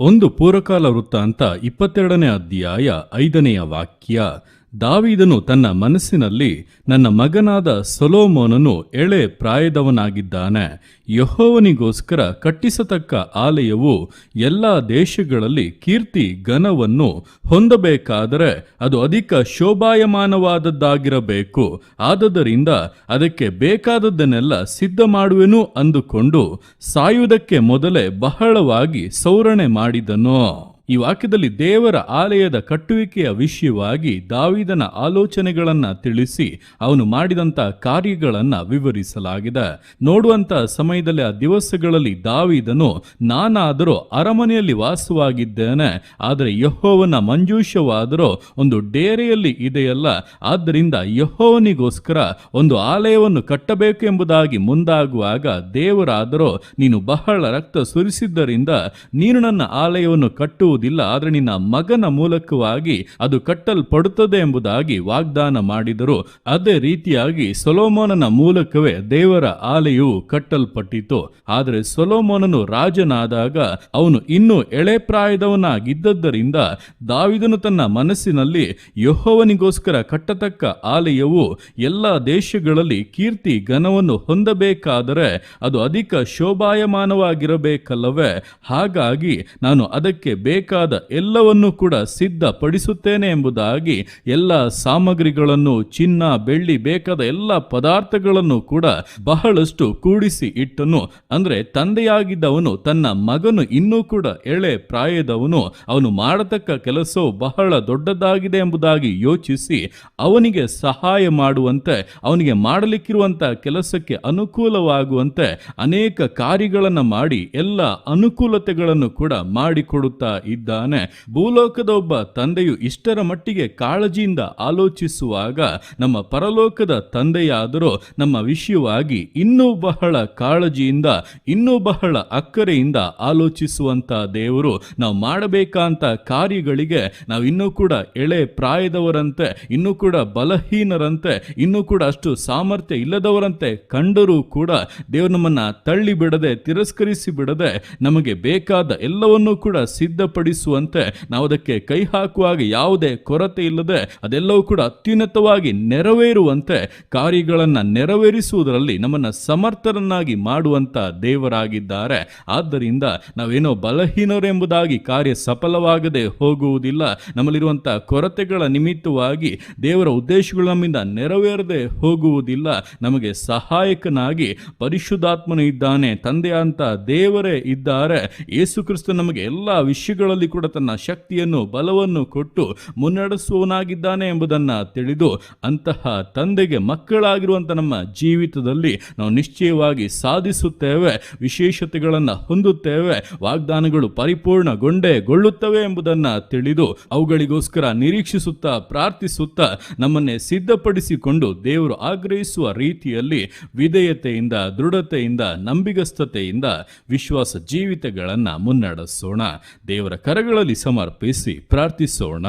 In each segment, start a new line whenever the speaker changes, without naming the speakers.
ಒಂದು ಪೂರ್ವಕಾಲ ವೃತ್ತಾಂತ ಇಪ್ಪತ್ತೆರಡನೇ ಅಧ್ಯಾಯ ಐದನೆಯ ವಾಕ್ಯ. ದಾವೀದನು ತನ್ನ ಮನಸ್ಸಿನಲ್ಲಿ ನನ್ನ ಮಗನಾದ ಸೊಲೋಮೋನನು ಎಳೆ ಪ್ರಾಯದವನಾಗಿದ್ದಾನೆ. ಯಹೋವನಿಗೋಸ್ಕರ ಕಟ್ಟಿಸತಕ್ಕ ಆಲಯವು ಎಲ್ಲ ದೇಶಗಳಲ್ಲಿ ಕೀರ್ತಿ ಘನವನ್ನು ಹೊಂದಬೇಕಾದರೆ ಅದು ಅಧಿಕ ಶೋಭಾಯಮಾನವಾದದ್ದಾಗಿರಬೇಕು. ಆದದರಿಂದ ಅದಕ್ಕೆ ಬೇಕಾದದ್ದನ್ನೆಲ್ಲ ಸಿದ್ಧ ಮಾಡುವೆನು ಅಂದುಕೊಂಡು ಸಾಯುವುದಕ್ಕೆ ಮೊದಲೇ ಬಹಳವಾಗಿ ಸೌರಣೆ ಮಾಡಿದನು. ಈ ವಾಕ್ಯದಲ್ಲಿ ದೇವರ ಆಲಯದ ಕಟ್ಟುವಿಕೆಯ ವಿಷಯವಾಗಿ ದಾವಿದನ ಆಲೋಚನೆಗಳನ್ನ ತಿಳಿಸಿ ಅವನು ಮಾಡಿದಂತ ಕಾರ್ಯಗಳನ್ನ ವಿವರಿಸಲಾಗಿದೆ. ನೋಡುವಂತ ಸಮಯದಲ್ಲಿ ಆ ದಿವಸಗಳಲ್ಲಿ ದಾವಿದನು, ನಾನಾದರೂ ಅರಮನೆಯಲ್ಲಿ ವಾಸವಾಗಿದ್ದೇನೆ, ಆದರೆ ಯಹೋವನ ಮಂಜೂಷವಾದರೂ ಒಂದು ಡೇರೆಯಲ್ಲಿ ಇದೆಯಲ್ಲ, ಆದ್ದರಿಂದ ಯಹೋವನಿಗೋಸ್ಕರ ಒಂದು ಆಲಯವನ್ನು ಕಟ್ಟಬೇಕು ಎಂಬುದಾಗಿ ಮುಂದಾಗುವಾಗ ದೇವರಾದರೂ, ನೀನು ಬಹಳ ರಕ್ತ ಸುರಿಸಿದ್ದರಿಂದ ನೀನು ನನ್ನ ಆಲಯವನ್ನು ಕಟ್ಟುವುದಿಲ್ಲ ಆದರೆ ನಿನ್ನ ಮಗನ ಮೂಲಕವಾಗಿ ಅದು ಕಟ್ಟಲ್ಪಡುತ್ತದೆ ಎಂಬುದಾಗಿ ವಾಗ್ದಾನ ಮಾಡಿದರು. ಅದೇ ರೀತಿಯಾಗಿ ಸೊಲೋಮೋನನ ಮೂಲಕವೇ ದೇವರ ಆಲೆಯು ಕಟ್ಟಲ್ಪಟ್ಟಿತು. ಆದರೆ ಸೊಲೋಮೋನನು ರಾಜನಾದಾಗ ಅವನು ಇನ್ನೂ ಎಳೆ ಪ್ರಾಯದವನಾಗಿದ್ದದ್ದರಿಂದ ದಾವಿದನು ತನ್ನ ಮನಸ್ಸಿನಲ್ಲಿ ಯಹೋವನಿಗೋಸ್ಕರ ಕಟ್ಟತಕ್ಕ ಆಲಯವು ಎಲ್ಲ ದೇಶಗಳಲ್ಲಿ ಕೀರ್ತಿ ಘನವನ್ನು ಹೊಂದಬೇಕಾದರೆ ಅದು ಅಧಿಕ ಶೋಭಾಯಮಾನವಾಗಿರಬೇಕಲ್ಲವೇ? ಹಾಗಾಗಿ ನಾನು ಅದಕ್ಕೆ ಬೇಕಾದ ಎಲ್ಲವನ್ನೂ ಕೂಡ ಸಿದ್ಧಪಡಿಸುತ್ತೇನೆ ಎಂಬುದಾಗಿ ಎಲ್ಲ ಸಾಮಗ್ರಿಗಳನ್ನು, ಚಿನ್ನ, ಬೆಳ್ಳಿ ಬೇಕಾದ ಎಲ್ಲ ಪದಾರ್ಥಗಳನ್ನು ಕೂಡ ಬಹಳಷ್ಟು ಕೂಡಿಸಿ ಇಟ್ಟನು. ಅಂದ್ರೆ ತಂದೆಯಾಗಿದ್ದವನು, ತನ್ನ ಮಗನು ಇನ್ನೂ ಕೂಡ ಎಳೆ ಪ್ರಾಯದವನು, ಅವನು ಮಾಡತಕ್ಕ ಕೆಲಸವು ಬಹಳ ದೊಡ್ಡದಾಗಿದೆ ಎಂಬುದಾಗಿ ಯೋಚಿಸಿ ಅವನಿಗೆ ಸಹಾಯ ಮಾಡುವಂತೆ, ಅವನಿಗೆ ಮಾಡಲಿಕ್ಕಿರುವಂತಹ ಕೆಲಸಕ್ಕೆ ಅನುಕೂಲವಾಗುವಂತೆ ಅನೇಕ ಕಾರ್ಯಗಳನ್ನು ಮಾಡಿ ಎಲ್ಲ ಅನುಕೂಲತೆಗಳನ್ನು ಕೂಡ ಮಾಡಿಕೊಡುತ್ತಾ ಇದ್ದಾನೆ. ಭೂಲೋಕದ ಒಬ್ಬ ತಂದೆಯು ಇಷ್ಟರ ಮಟ್ಟಿಗೆ ಕಾಳಜಿಯಿಂದ ಆಲೋಚಿಸುವಾಗ ನಮ್ಮ ಪರಲೋಕದ ತಂದೆಯಾದರೂ ನಮ್ಮ ವಿಷಯವಾಗಿ ಇನ್ನೂ ಬಹಳ ಕಾಳಜಿಯಿಂದ, ಇನ್ನೂ ಬಹಳ ಅಕ್ಕರೆಯಿಂದ ಆಲೋಚಿಸುವಂತ ದೇವರು ನಾವು ಮಾಡಬೇಕಂತ ಕಾರ್ಯಗಳಿಗೆ ನಾವು ಇನ್ನೂ ಕೂಡ ಎಳೆ ಪ್ರಾಯದವರಂತೆ, ಇನ್ನೂ ಕೂಡ ಬಲಹೀನರಂತೆ, ಇನ್ನೂ ಕೂಡ ಅಷ್ಟು ಸಾಮರ್ಥ್ಯ ಇಲ್ಲದವರಂತೆ ಕಂಡರೂ ಕೂಡ ದೇವರು ನಮ್ಮನ್ನ ತಳ್ಳಿ ಬಿಡದೆ ತಿರಸ್ಕರಿಸಿ ಬಿಡದೆ ನಮಗೆ ಬೇಕಾದ ಎಲ್ಲವನ್ನೂ ಕೂಡ ಸಿದ್ಧಪಡಿಸುವಂತೆ ನಾವು ಅದಕ್ಕೆ ಕೈ ಹಾಕುವಾಗ ಯಾವುದೇ ಕೊರತೆ ಇಲ್ಲದೆ ಅದೆಲ್ಲವೂ ಕೂಡ ಅತ್ಯುನ್ನತವಾಗಿ ನೆರವೇರುವಂತೆ ಕಾರ್ಯಗಳನ್ನು ನೆರವೇರಿಸುವುದರಲ್ಲಿ ನಮ್ಮನ್ನ ಸಮರ್ಥರನ್ನಾಗಿ ಮಾಡುವಂತ ದೇವರಾಗಿದ್ದಾರೆ. ಆದ್ದರಿಂದ ನಾವೇನೋ ಬಲಹೀನರೆಂಬುದಾಗಿ ಕಾರ್ಯ ಸಫಲವಾಗದೆ ಹೋಗುವುದಿಲ್ಲ. ನಮ್ಮಲ್ಲಿರುವಂಥ ಕೊರತೆಗಳ ನಿಮಿತ್ತವಾಗಿ ದೇವರ ಉದ್ದೇಶಗಳು ನಮ್ಮಿಂದ ನೆರವೇರದೆ ಹೋಗುವುದಿಲ್ಲ. ನಮಗೆ ಸಹಾಯಕನಾಗಿ ಪರಿಶುದ್ಧಾತ್ಮನು ಇದ್ದಾನೆ ತಂದೆ ಅಂತ ದೇವರೇ ಇದ್ದಾರೆ. ಯೇಸು ಕ್ರಿಸ್ತ ನಮಗೆ ಎಲ್ಲ ವಿಷಯಗಳಲ್ಲಿ ಕೂಡ ತನ್ನ ಶಕ್ತಿಯನ್ನು, ಬಲವನ್ನು ಕೊಟ್ಟು ಮುನ್ನಡೆಸುವನಾಗಿದ್ದಾನೆ ಎಂಬುದನ್ನು ತಿಳಿದು ಅಂತಹ ತಂದೆಗೆ ಮಕ್ಕಳಾಗಿರುವಂಥ ನಮ್ಮ ಜೀವಿತದಲ್ಲಿ ನಾವು ನಿಶ್ಚಯವಾಗಿ ಸಾಧಿಸುತ್ತೇವೆ, ವಿಶೇಷತೆಗಳನ್ನು ಹೊಂದುತ್ತೇವೆ, ವಾಗ್ದಾನಗಳು ಪರಿಪೂರ್ಣಗೊಂಡೇ ಗೊಳ್ಳುತ್ತವೆ ಎಂಬುದನ್ನು ತಿಳಿದು ಅವುಗಳಿಗೋಸ್ಕರ ನಿರೀಕ್ಷಿಸುತ್ತಾ ಪ್ರಾರ್ಥಿಸುತ್ತಾ ನಮ್ಮನ್ನೇ ಸಿದ್ಧಪಡಿಸಿಕೊಂಡು ದೇವರು ಆಗ್ರಹಿಸುವ ರೀತಿಯಲ್ಲಿ ವಿಧೇಯತೆಯಿಂದ, ದೃಢತೆಯಿಂದ, ನಂಬಿಗಸ್ತತೆಯಿಂದ ವಿಶ್ವಾಸ ಜೀವಿತಗಳನ್ನು ಮುನ್ನಡೆಸೋಣ. ದೇವರ ಕರಗಳಲ್ಲಿ ಸಮರ್ಪಿಸಿ ಪ್ರಾರ್ಥಿಸೋಣ.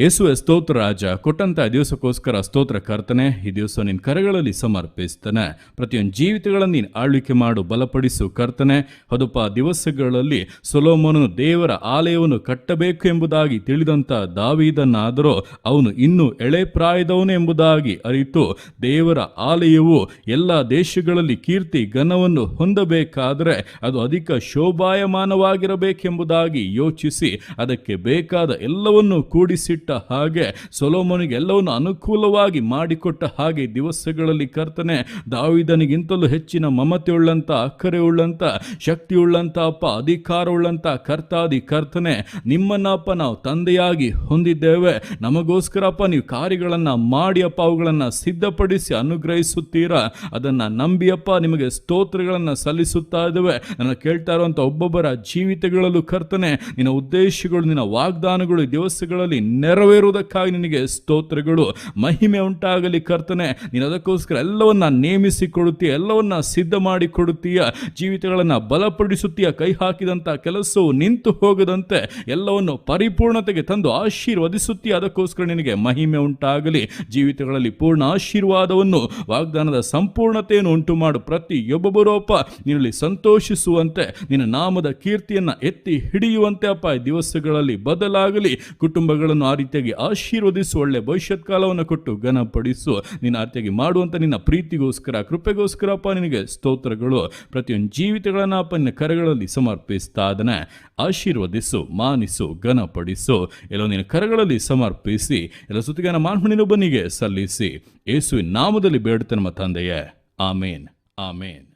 ಯೇಸುವೆ, ಸ್ತೋತ್ರ ರಾಜ, ಕೊಟ್ಟಂತ ದಿವಸಕ್ಕೋಸ್ಕರ ಸ್ತೋತ್ರ ಕರ್ತನೆ, ಈ ದಿವಸ ನಿನ್ನ ಕರೆಗಳಲ್ಲಿ ಸಮರ್ಪಿಸ್ತಾನೆ. ಪ್ರತಿಯೊಂದು ಜೀವಿತಗಳನ್ನು ನೀನು ಆಳ್ವಿಕೆ ಮಾಡು, ಬಲಪಡಿಸು ಕರ್ತನೆ. ಹದುಪ ದಿವಸಗಳಲ್ಲಿ ಸೊಲೋಮನು ದೇವರ ಆಲಯವನ್ನು ಕಟ್ಟಬೇಕು ಎಂಬುದಾಗಿ ತಿಳಿದಂಥ ದಾವಿದನ್ನಾದರೂ ಅವನು ಇನ್ನೂ ಎಳೆ ಪ್ರಾಯದವನು ಎಂಬುದಾಗಿ ಅರಿತು, ದೇವರ ಆಲಯವು ಎಲ್ಲ ದೇಶಗಳಲ್ಲಿ ಕೀರ್ತಿ, ಘನವನ್ನು ಹೊಂದಬೇಕಾದರೆ ಅದು ಅಧಿಕ ಶೋಭಾಯಮಾನವಾಗಿರಬೇಕೆಂಬುದಾಗಿ ಯೋಚಿಸಿ, ಅದಕ್ಕೆ ಬೇಕಾದ ಎಲ್ಲವನ್ನು ಕೂಡಿಸಿಟ್ಟ ಹಾಗೆ ಸೊಲೋಮನಿಗೆ ಎಲ್ಲವನ್ನು ಅನುಕೂಲವಾಗಿ ಮಾಡಿಕೊಟ್ಟ ಹಾಗೆ ದಿವಸಗಳಲ್ಲಿ ಕರ್ತನೆ, ದಾವಿದನಿಗಿಂತಲೂ ಹೆಚ್ಚಿನ ಮಮತೆ ಉಳ್ಳಂತ ಅಕ್ಕರೆ ಉಳ್ಳಂತ ಶಕ್ತಿ ಉಳ್ಳಂತ ಅಪ್ಪ ಅಧಿಕಾರ ಉಳ್ಳಂತ ಕರ್ತಾದಿ ಕರ್ತನೆ, ನಿಮ್ಮನ್ನಪ್ಪ ನಾವು ತಂದೆಯಾಗಿ ಹೊಂದಿದ್ದೇವೆ. ನಮಗೋಸ್ಕರಪ್ಪ ನೀವು ಕಾರ್ಯಗಳನ್ನು ಮಾಡಿ ಅಪ್ಪ ಅವುಗಳನ್ನು ಸಿದ್ಧಪಡಿಸಿ ಅನುಗ್ರಹಿಸುತ್ತೀರಾ? ಅದನ್ನು ನಂಬಿಯಪ್ಪ ನಿಮಗೆ ಸ್ತೋತ್ರಗಳನ್ನು ಸಲ್ಲಿಸುತ್ತಾ ಇದ್ದೇವೆ. ನನ್ನ ಕೇಳ್ತಾ ಇರುವಂಥ ಒಬ್ಬೊಬ್ಬರ ಜೀವಿತಗಳಲ್ಲೂ ಕರ್ತನೆ, ನಿನ್ನ ಉದ್ದೇಶಗಳು, ನಿನ್ನ ವಾಗ್ದಾನಗಳು ದಿವಸಗಳಲ್ಲಿ ನೆರ ನೆರವೇರುವುದಕ್ಕಾಗಿ ನಿನಗೆ ಸ್ತೋತ್ರಗಳು, ಮಹಿಮೆ ಉಂಟಾಗಲಿ ಕರ್ತನೆ. ನೀನು ಅದಕ್ಕೋಸ್ಕರ ಎಲ್ಲವನ್ನ ನೇಮಿಸಿ ಕೊಡುತ್ತೀಯ ಎಲ್ಲವನ್ನ ಸಿದ್ಧ ಮಾಡಿ ಕೊಡುತ್ತೀಯ ಜೀವಿತಗಳನ್ನು ಬಲಪಡಿಸುತ್ತೀಯ, ಕೈ ಹಾಕಿದಂಥ ಕೆಲಸವು ನಿಂತು ಹೋಗದಂತೆ ಎಲ್ಲವನ್ನು ಪರಿಪೂರ್ಣತೆಗೆ ತಂದು ಆಶೀರ್ವದಿಸುತ್ತೀಯ. ಅದಕ್ಕೋಸ್ಕರ ನಿನಗೆ ಮಹಿಮೆ ಉಂಟಾಗಲಿ. ಜೀವಿತಗಳಲ್ಲಿ ಪೂರ್ಣ ಆಶೀರ್ವಾದವನ್ನು, ವಾಗ್ದಾನದ ಸಂಪೂರ್ಣತೆಯನ್ನು ಉಂಟು ಮಾಡು ಪ್ರತಿಯೊಬ್ಬೊಬ್ಬರೋಪ ನಿನ್ನಲ್ಲಿ ಸಂತೋಷಿಸುವಂತೆ, ನಿನ್ನ ನಾಮದ ಕೀರ್ತಿಯನ್ನು ಎತ್ತಿ ಹಿಡಿಯುವಂತೆ ಅಪ್ಪ. ದಿವಸಗಳಲ್ಲಿ ಬದಲಾಗಲಿ. ಕುಟುಂಬಗಳನ್ನು ಆ ರೀತಿಯಾಗಿ ಆಶೀರ್ವದಿಸು ಒಳ್ಳೆ ಭವಿಷ್ಯತ್ ಕಾಲವನ್ನು ಕೊಟ್ಟು ಘನಪಡಿಸು. ನಿನ್ನ ಆ ರೀತಿಯಾಗಿ ಮಾಡುವಂಥ ನಿನ್ನ ಪ್ರೀತಿಗೋಸ್ಕರ ಕೃಪೆಗೋಸ್ಕರ ಅಪ್ಪ ನಿನಗೆ ಸ್ತೋತ್ರಗಳು. ಪ್ರತಿಯೊಂದು ಜೀವಿತಗಳನ್ನು ಅಪ್ಪ ನಿನ್ನ ಕರಗಳಲ್ಲಿ ಸಮರ್ಪಿಸ್ತಾ ಅದನ್ನು ಆಶೀರ್ವದಿಸು, ಮಾನಿಸು, ಘನಪಡಿಸು. ಎಲ್ಲೋ ನಿನ್ನ ಕರಗಳಲ್ಲಿ ಸಮರ್ಪಿಸಿ, ಎಲ್ಲ ಸುತ್ತಿಗಾನ ಮಾನ್ಮಣಿನೊಬ್ಬನಿಗೆ ಸಲ್ಲಿಸಿ. ಯೇಸುವಿನ ನಾಮದಲ್ಲಿ ಬೇಡುತ್ತೆ ನಮ್ಮ ತಂದೆಯೇ. ಆಮೇನ್. ಆಮೇನ್.